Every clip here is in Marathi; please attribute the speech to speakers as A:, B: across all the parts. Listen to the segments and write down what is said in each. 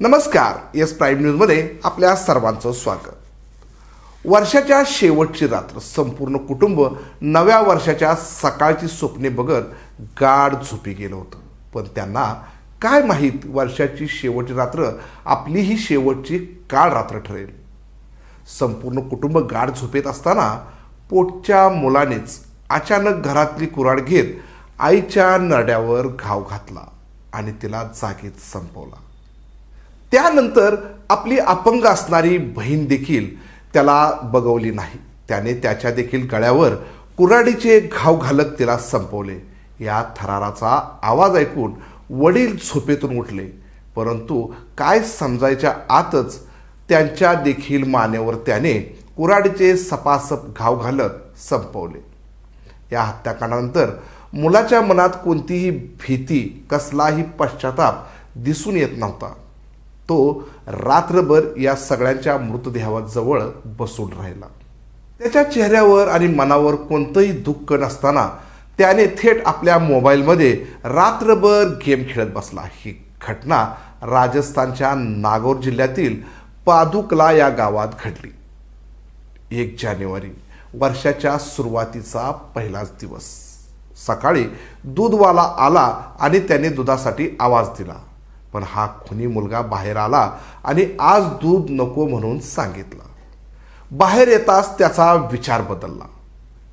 A: नमस्कार एस प्राईम न्यूजमध्ये आपल्या सर्वांचं स्वागत. वर्षाच्या शेवटची रात्र संपूर्ण कुटुंब नव्या वर्षाच्या सकाळची स्वप्ने बघत गाढ झोपी गेलं होतं. पण त्यांना काय माहीत वर्षाची शेवटची रात्र आपली ही शेवटची काळ रात्र ठरेल. संपूर्ण कुटुंब गाढ झोपेत असताना पोटच्या मुलानेच अचानक घरातली कुराड घेत आईच्या नरड्यावर घाव घातला आणि तिला जागीच संपवला. त्यानंतर आपली अपंग असणारी बहीण देखील त्याला बगवली नाही. त्याने त्याच्या देखील गळ्यावर कुऱ्हाडीचे घाव घालत तिला संपवले. या थराराचा आवाज ऐकून वडील झोपेतून उठले. परंतु काय समजायच्या आतच त्यांच्या देखील मानेवर त्याने कुऱ्हाडीचे सपासप घाव घालत संपवले. या हत्याकांडानंतर मुलाच्या मनात कोणतीही भीती कसलाही पश्चाताप दिसून येत नव्हता. तो रात्रभर या सगळ्यांच्या मृतदेहाजवळ बसून राहिला. त्याच्या चेहऱ्यावर आणि मनावर कोणतंही दुःख नसताना त्याने थेट आपल्या मोबाईलमध्ये रात्रभर गेम खेळत बसला. ही घटना राजस्थानच्या नागौर जिल्ह्यातील पादुकला या गावात घडली. एक जानेवारी वर्षाच्या सुरुवातीचा पहिलाच दिवस. सकाळी दूधवाला आला आणि त्याने दुधासाठी आवाज दिला. पण हा खुनी मुलगा बाहेर आला आणि आज दूध नको म्हणून सांगितलं. बाहेर येताच त्याचा विचार बदलला.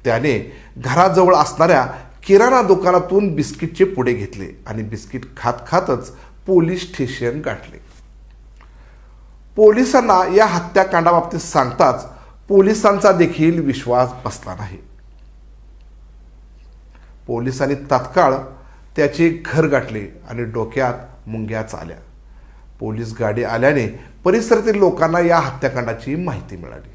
A: त्याने घराजवळ असणाऱ्या किराणा दुकानातून बिस्किटचे पुढे घेतले आणि बिस्किट खात खातच पोलीस स्टेशन गाठले. पोलिसांना या हत्याकांडाबाबतीत सांगताच पोलिसांचा देखील विश्वास बसला नाही. पोलिसांनी तात्काळ त्याचे घर गाठले आणि डोक्यात मुंग्या आल्या पोलीस गाडी आल्याने परिसरातील लोकांना या हत्याकांडाची माहिती मिळाली.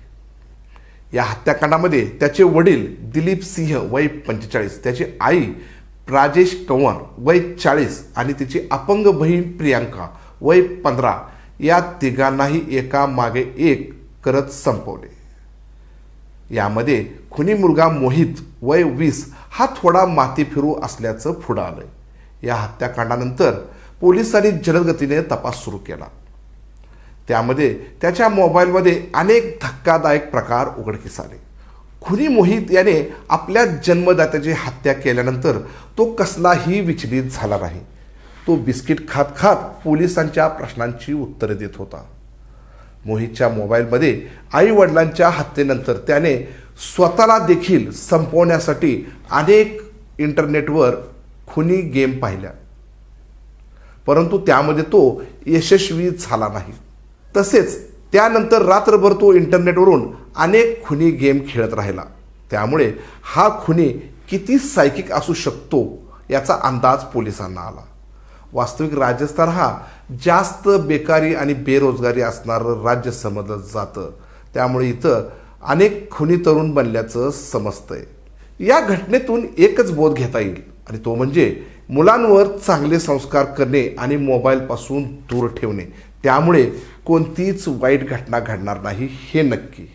A: या हत्याकांडामध्ये त्याचे वडील दिलीप सिंह वय पंचेचाळीस त्याची आई राजेश कंवर वय चाळीस आणि तिची अपंग बहीण प्रियांका वय पंधरा या तिघांनाही एका मागे एक करत संपवले. यामध्ये खुनी मुलगा मोहित वय वीस हा थोडा माती फिरू असल्याचं पुढं आलंय. या हत्याकांडानंतर पोलिसांनी जलदगतीने तपास सुरू केला. त्यामध्ये त्याच्या मोबाईलमध्ये अनेक धक्कादायक प्रकार उघडकीस आले. खुनी मोहित याने आपल्या जन्मदात्याची हत्या केल्यानंतर तो कसलाही विचलित झाला नाही. तो बिस्किट खात खात पोलिसांच्या प्रश्नांची उत्तरे देत होता. मोहितच्या मोबाईलमध्ये आई वडिलांच्या हत्येनंतर त्याने स्वतःला देखील संपवण्यासाठी अनेक इंटरनेटवर खुनी गेम पाहिल्या. परंतु त्यामध्ये तो यशस्वी झाला नाही. तसेच त्यानंतर रात्रभर तो इंटरनेटवरून अनेक खुनी गेम खेळत राहिला. त्यामुळे हा खुनी किती सायकिक असू शकतो याचा अंदाज पोलिसांना आला. वास्तविक राजस्थान हा जास्त बेकारी आणि बेरोजगारी असणारं राज्य समजलं जातं. त्यामुळे इथं अनेक खुनी तरुण बनल्याचं समजतंय. या घटनेतून एकच बोध घेता येईल आणि तो म्हणजे मुलांवर चांगले संस्कार करणे आणि मोबाईलपासून दूर ठेवणे. त्यामुळे कोणतीच वाईट घटना घडणार नाही हे नक्की.